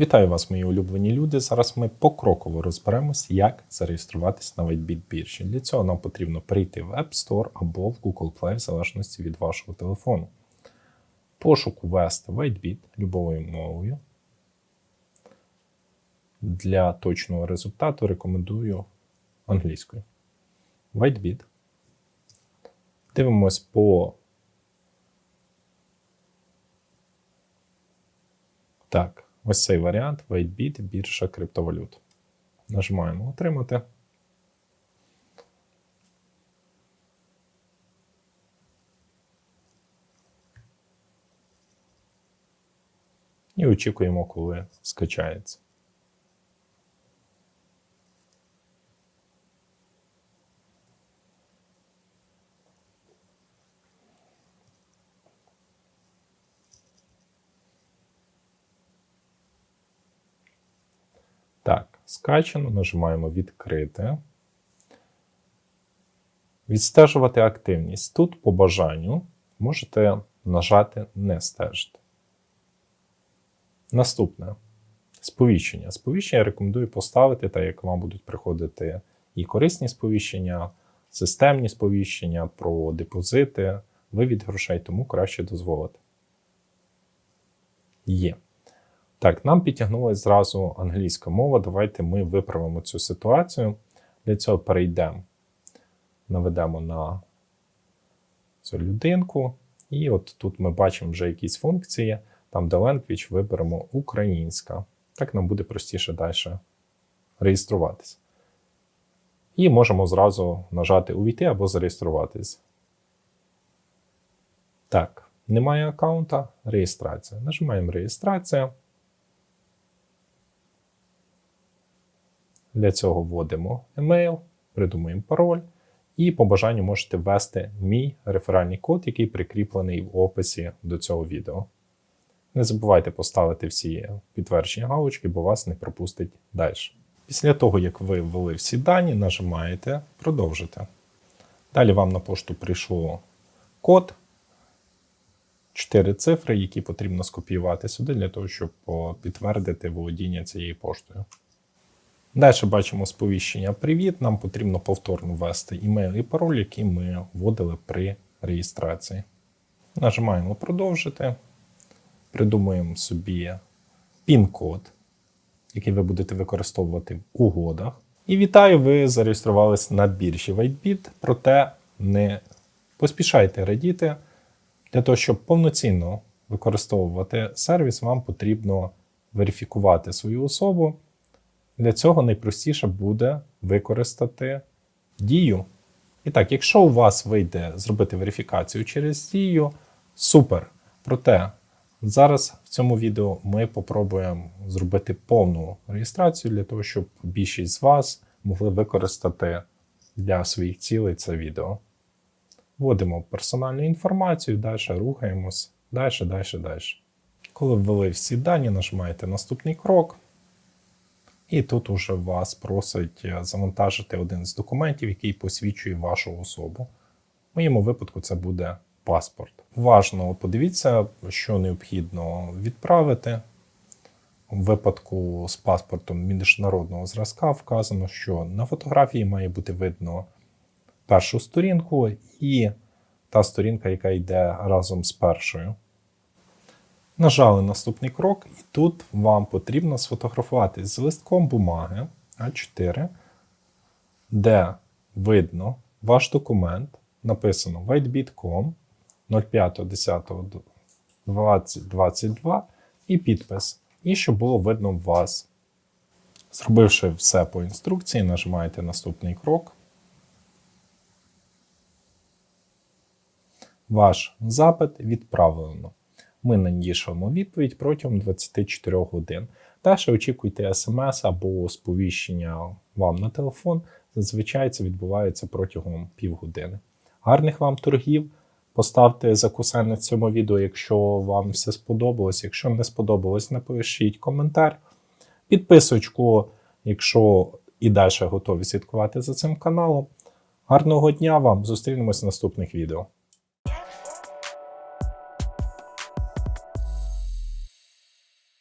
Вітаю вас, мої улюблені люди. Зараз ми покроково розберемось, як зареєструватись на WhiteBit біржі. Для цього нам потрібно прийти в App Store або в Google Play, в залежності від вашого телефону. Пошук ввести WhiteBit любовою мовою. Для точного результату рекомендую англійською. WhiteBit. Дивимось по. Так. Ось цей варіант WhiteBit, біржа криптовалют. Нажимаємо Отримати. І очікуємо, коли скачається. Так, скачано, нажимаємо відкрити. Відстежувати активність. Тут по бажанню можете нажати Не стежити. Наступне сповіщення. Сповіщення я рекомендую поставити, так як вам будуть приходити і корисні сповіщення, системні сповіщення про депозити, вивід грошей, тому краще дозволити. Є. Так, нам підтягнулася зразу англійська мова. Давайте ми виправимо цю ситуацію. Для цього перейдемо, наведемо на цю людинку. І от тут ми бачимо вже якісь функції. Там, де language, виберемо українська. Так нам буде простіше далі реєструватися. І можемо зразу нажати Увійти або зареєструватись. Так, немає аккаунта, реєстрація. Нажимаємо реєстрація. Для цього вводимо емейл, придумуємо пароль, і по бажанню можете ввести мій реферальний код, який прикріплений в описі до цього відео. Не забувайте поставити всі підтвердження галочки, бо вас не пропустить далі. Після того, як ви ввели всі дані, нажимаєте Продовжити. Далі вам на пошту прийшло код, 4 цифри, які потрібно скопіювати сюди, для того, щоб підтвердити володіння цією поштою. Далі бачимо сповіщення Привіт. Нам потрібно повторно ввести імейл і пароль, який ми вводили при реєстрації. Нажимаємо Продовжити. Придумуємо собі пін-код, який ви будете використовувати в угодах. І вітаю, ви зареєструвалися на біржі WhiteBit, проте не поспішайте радіти. Для того, щоб повноцінно використовувати сервіс, вам потрібно верифікувати свою особу. Для цього найпростіше буде використати дію. І так, якщо у вас вийде зробити верифікацію через дію, супер. Проте зараз в цьому відео ми попробуємо зробити повну реєстрацію для того, щоб більшість з вас могли використати для своїх цілей це відео. Вводимо персональну інформацію, далі рухаємось, далі, далі, далі. Коли ввели всі дані, нажимаєте наступний крок. І тут уже вас просить е, завантажити один з документів, який посвідчує вашу особу. В моєму випадку це буде паспорт. Важно подивіться, що необхідно відправити. У випадку з паспортом міжнародного зразка вказано, що на фотографії має бути видно першу сторінку і та сторінка, яка йде разом з першою. Нажали наступний крок, і тут вам потрібно сфотографувати з листком бумаги А4, де видно ваш документ. Написано whitebit.com 05.10.2022 і підпис. І щоб було видно вас. Зробивши все по інструкції, нажимаєте наступний крок. Ваш запит відправлено ми надішлемо відповідь протягом 24 годин. Далі очікуйте смс або сповіщення вам на телефон. Зазвичай це відбувається протягом півгодини. Гарних вам торгів! Поставте закуsen цьому відео, якщо вам все сподобалось. Якщо не сподобалось, напишіть коментар. Підписочку, якщо і далі готові слідкувати за цим каналом. Гарного дня вам! Зустрінемось в наступних відео.